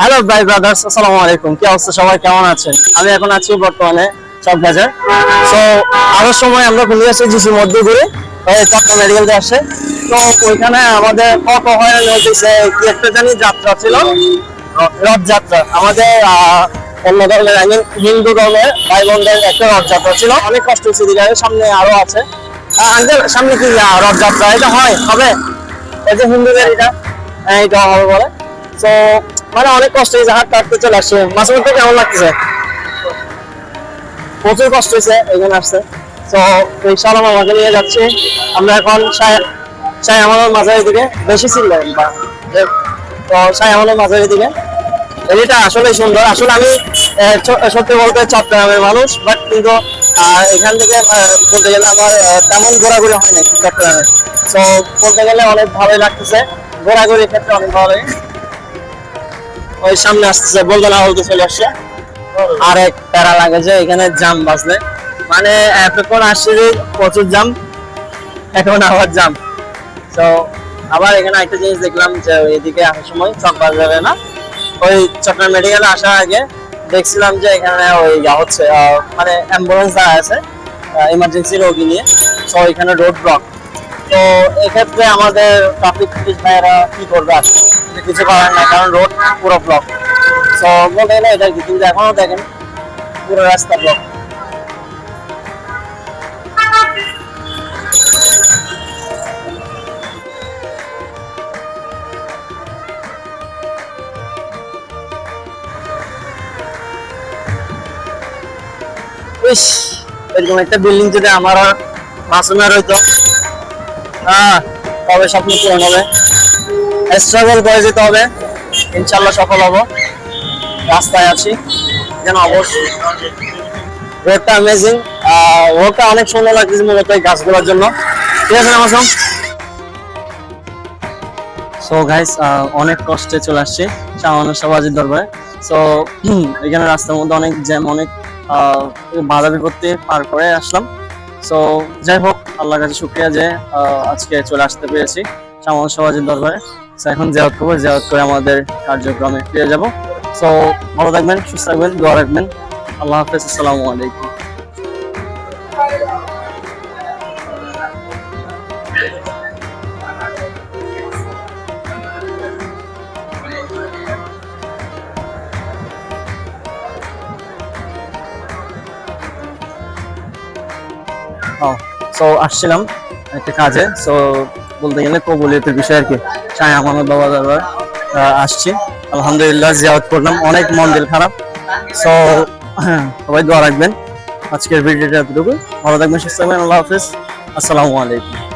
Hello ভাই brothers আসসালামু আলাইকুম। কি অবস্থা? সবাই কেমন আছেন? আমি এখন আছি বর্তমানে চকবাজার সো আরও সময় আমরা ঘুরে আসছি জিসি মধ্যে ঘুরে চট্টগ্রাম মেডিকেল আসে। তো ওইখানে আমাদের কত হয়রানি হয়েছে কি একটা জানি যাত্রা ছিল। রথযাত্রা। আমাদের অন্য ধর্মের আই মিন হিন্দু ধর্মের ভাই বোনদের একটা রথযাত্রা ছিল। অনেক কষ্ট হয়েছে দিকে সামনে আরও আছে। আঙ্কেল সামনে কি রথযাত্রা? এটা হয় হবে। এই যে হিন্দুদের এটা হ্যাঁ, এটা হবে বলে। তো মানে অনেক কষ্ট হয়েছে চলে আসছে। মাঝে মধ্যে কেমন লাগতেছে? প্রচুর কষ্ট হয়েছে, এখানে আসছে তো, ইনশাআল্লাহ আমাকে নিয়ে যাচ্ছি। আমরা এখন সাই আমাদের মাঝারি দিকে, বেশি তো সাই আমাদের মাঝারি দিকে। এটা আসলে সুন্দর। আসলে আমি সত্যি বলতে চট্টগ্রামের মানুষ বাট কিন্তু এখান থেকে বলতে গেলে আমার তেমন ঘোরাঘুরি হয় না চট্টগ্রামে। তো, বলতে গেলে অনেক ভালোই লাগতেছে। ঘোরাঘুরির ক্ষেত্রে অনেক ভালোই। ওই সামনে আসতেছে বলতে না বলতে চলে আসছে। আর এক প্যারা লাগে যে এখানে জাম বাজলে। মানে এতক্ষণ আসছে যে প্রচুর জাম, এখন আবার জাম। তো আবার এখানে একটা জিনিস দেখলাম যে এদিকে আসার সময় চক বাজারে না। ওই চট্টগ্রাম মেডিকেলে আসার আগে দেখছিলাম যে এখানে ওই হচ্ছে মানে অ্যাম্বুলেন্স দাঁড়া আছে ইমার্জেন্সি রোগী নিয়ে। তো এখানে রোড ব্লক তো এক্ষেত্রে আমাদের ট্রাফিক পুলিশ ভাইয়েরা কি করবে আর কিছু করার না কারণ রোড পুরো ব্লক তো বলতে গেলে এটা কিন্তু এখনও দেখেন, পুরো রাস্তা ব্লক এরকম একটা বিল্ডিং যদি আমার মাসুমের হইতো হ্যাঁ তবে স্বপ্ন পূরণ হবে। স্ট্রাগল করে যেতে হবে। ইনশাল্লাহ সফল হব। রাস্তায় আছি। যেন অবশ্যই রোডটা অ্যামেজিং রোডটা অনেক সুন্দর লাগতেছে মূলত এই গাছগুলোর জন্য। ঠিক আছে আমার সো গাইস অনেক কষ্টে চলে আসছি শাহমানা সবাজির দরবারে। সো এখানে রাস্তার মধ্যে অনেক জ্যাম অনেক বাধা বিপত্তি পার করে আসলাম। সো যাই হোক, আল্লাহর কাছে শুক্রিয়া যে আজকে চলে আসতে পেরেছি শাহমানা সবাজির দরবারে। এখন জিয়ারত করব, জিয়ারত করে আমাদের কার্যক্রমে ফিরে যাব। সো ভালো থাকবেন, সুস্থ থাকবেন, দোয়া রাখবেন। আল্লাহ হাফেজ, আসসালামু আলাইকুম। সো আসছিলাম। একটা কাজে। সো বলতে গেলে কবুলিয়তের বিষয় আর কি। চাই আমার বাবা দরবার আসছি। আলহামদুলিল্লাহ জিয়ারত করলাম। অনেক মন দিল খারাপ। সো সবাই দোয়া রাখবেন। আজকের ভিডিওটা এতটুকু। ভালো থাকবেন, সুস্থ থাকবেন। আল্লাহ হাফিজ। আসসালামু আলাইকুম।